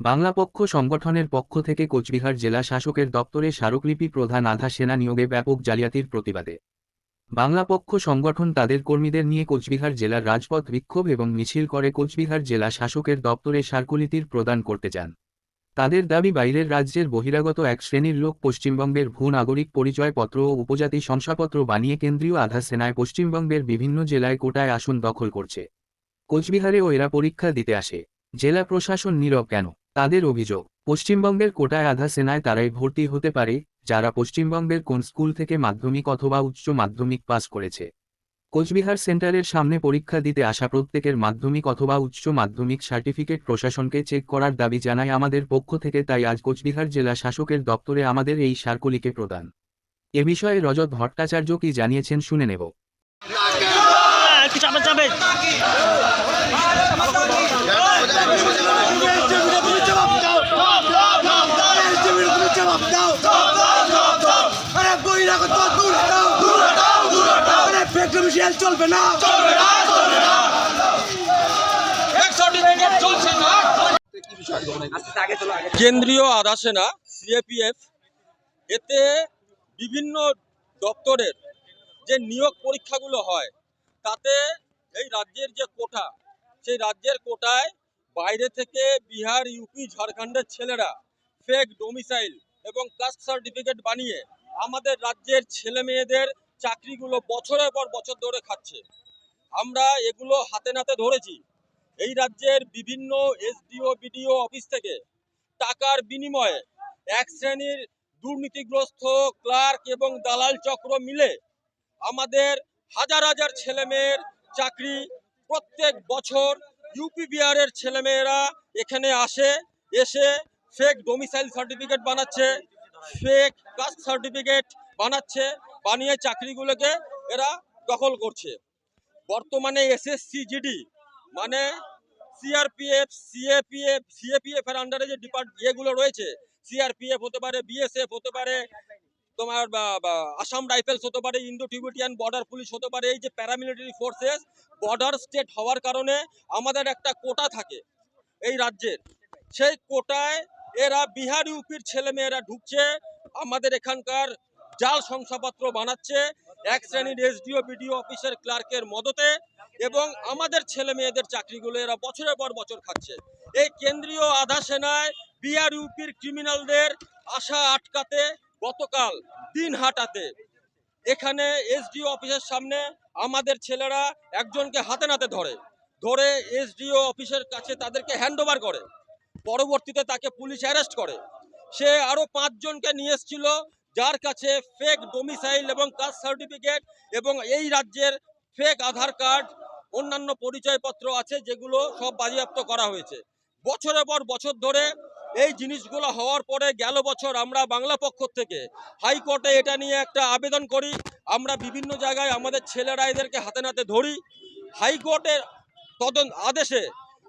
বাংলা পক্ষ সংগঠনের পক্ষ থেকে কোচবিহার জেলা শাসকের দপ্তরে স্মারকলিপি প্রধান আধা সেনা নিয়োগে ব্যাপক জালিয়াতির প্রতিবাদে। বাংলা পক্ষ সংগঠন তাদের কর্মীদের নিয়ে কোচবিহার জেলার রাজপথ বিক্ষোভ এবং মিছিল করে কোচবিহার জেলা শাসকের দপ্তরে স্মারকলিপির প্রদান করতে চান। তাদের দাবি, বাইরের রাজ্যের বহিরাগত এক শ্রেণির লোক পশ্চিমবঙ্গের ভূ নাগরিক পরিচয়পত্র ও উপজাতি শংসাপত্র বানিয়ে কেন্দ্রীয় আধা সেনায় পশ্চিমবঙ্গের বিভিন্ন জেলায় কোটায় আসন দখল করছে। কোচবিহারেও এরা পরীক্ষা দিতে আসে। জেলা প্রশাসন নীরব কেন? তাদের অভিযোগ, পশ্চিমবঙ্গের কোটায় আধা সেনায় তারাই ভর্তি হতে পারে, যারা পশ্চিমবঙ্গের কোন স্কুল থেকে মাধ্যমিক অথবা উচ্চ মাধ্যমিক পাস করেছে। কোচবিহার সেন্টারের সামনে পরীক্ষা দিতে আসা প্রত্যেকের মাধ্যমিক অথবা উচ্চ মাধ্যমিক সার্টিফিকেট প্রশাসনকে চেক করার দাবি জানায় আমাদের পক্ষ থেকে, তাই আজ কোচবিহার জেলা শাসকের দপ্তরে আমাদের এই সার্কলিকে প্রদান। এ বিষয়ে রজত ভট্টাচার্য কি জানিয়েছেন শুনে নেব। চাপে চলবে না। কেন্দ্রীয় আধা সেনা, সিএপিএফ, এতে বিভিন্ন দপ্তরের যে নিয়োগ পরীক্ষাগুলো হয়, তাতে এই রাজ্যের যে কোটা, সেই রাজ্যের কোটায় বাইরে থেকে বিহার, ইউপি, ঝাড়খণ্ডের ছেলেরা ফেক ডোমিসাইল এবং কাস্ট সার্টিফিকেট বানিয়ে আমাদের রাজ্যের ছেলে মেয়েদের চাকরিগুলো বছরের পর বছর ধরে খাচ্ছে। আমরা এগুলো হাতে নাতে ধরেছি। এই রাজ্যের বিভিন্ন এসডিও, বিডিও অফিস থেকে টাকার বিনিময়ে এক শ্রেণির দুর্নীতিগ্রস্ত ক্লার্ক এবং দালাল চক্র মিলে আমাদের হাজার হাজার ছেলেমেয়ের চাকরি প্রত্যেক বছর ইউপি বিহারের ছেলেমেয়েরা এখানে আসে, এসে ফেক ডোমিসাইল সার্টিফিকেট বানাচ্ছে ফেক কাস্ট সার্টিফিকেট বানাচ্ছে। বানিয়ে চাকরিগুলোকে এরা দখল করছে। বর্তমানে এসএসসি জিডি মানে সিআরপিএফ সিএপিএফ সিএপিএফ এর আন্ডারে যে ডিপার্ট ইয়েগুলো রয়েছে সিআরপিএফ হতে পারে বিএসএফ হতে পারে, তোমার আসাম রাইফেলস হতে পারে, ইন্দো টিউবিটিয়ান বর্ডার পুলিশ হতে পারে, এই যে প্যারামিলিটারি ফোর্সেস বর্ডার স্টেট হওয়ার কারণে আমাদের একটা কোটা থাকে এই রাজ্যের। সেই কোটায় এরা বিহার ইউপির ছেলেমেয়েরা ঢুকছে, আমাদের এখানকার জাল শংসাপত্র বানাচ্ছে এক শ্রেণির এসডিও, বিডিও অফিসের ক্লার্কের মদতে এবং আমাদের ছেলে মেয়েদের চাকরিগুলো এরা বছরের পর বছর খাচ্ছে। এই কেন্দ্রীয় আধা সেনায় বিহার ইউপির ক্রিমিনালদের আশা আটকাতে গতকাল দিন হাটাতে। এখানে এসডিও অফিসের সামনে আমাদের ছেলেরা একজনকে হাতে নাতে ধরে ধরে এসডিও অফিসের কাছে তাদেরকে হ্যান্ড ওভার করে। পরবর্তীতে তাকে পুলিশ অ্যারেস্ট করে। সে আরও পাঁচজনকে নিয়ে এসেছিল যার কাছে ফেক ডোমিসাইল এবং কাস্ট সার্টিফিকেট এবং এই রাজ্যের ফেক আধার কার্ড অন্যান্য পরিচয়পত্র আছে যেগুলো সব বাজেয়াপ্ত করা হয়েছে। বছরের পর বছর ধরে এই জিনিসগুলো হওয়ার পরে গেল বছর আমরা বাংলা পক্ষ থেকে হাইকোর্টে এটা নিয়ে একটা আবেদন করি। আমরা বিভিন্ন জায়গায় আমাদের ছেলেরা এদেরকে হাতে নাতে ধরি। হাইকোর্টের তদন্ত আদেশে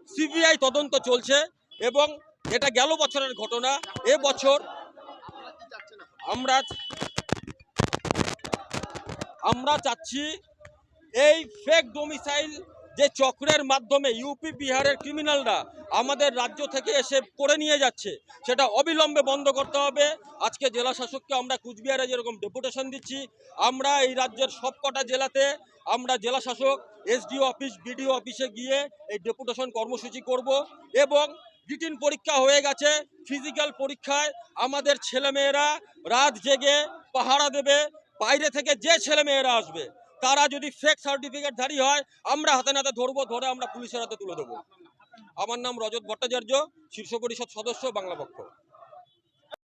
সিবিআই তদন্ত চলছে এবং এটা গেল বছরের ঘটনা। এ বছর আমরা আমরা চাচ্ছি এই ফেক ডোমিসাইল যে চক্রের মাধ্যমে ইউপি বিহারের ক্রিমিনালরা আমাদের রাজ্য থেকে এসে করে নিয়ে যাচ্ছে, সেটা অবিলম্বে বন্ধ করতে হবে। আজকে জেলা শাসককে আমরা কুচবিহারে যেরকম ডেপুটেশন দিচ্ছি, আমরা এই রাজ্যের সবকটা জেলাতে আমরা জেলা শাসক এসডিও অফিস বিডিও অফিসে গিয়ে এই ডেপুটেশন কর্মসূচি করব এবং রিটিন পরীক্ষা হয়ে গেছে ফিজিক্যাল পরীক্ষায় আমাদের ছেলেমেয়েরা রাত জেগে পাহারা দেবে, বাইরে থেকে যে ছেলেমেয়েরা আসবে, তারা যদি ফেক সার্টিফিকেটধারী হয়, আমরা হাতে নাতে ধরবো, ধরে আমরা পুলিশের হাতে তুলে দেবো। আমার নাম রজত ভট্টাচার্য, শীর্ষ পরিষদ সদস্য, বাংলা পক্ষ।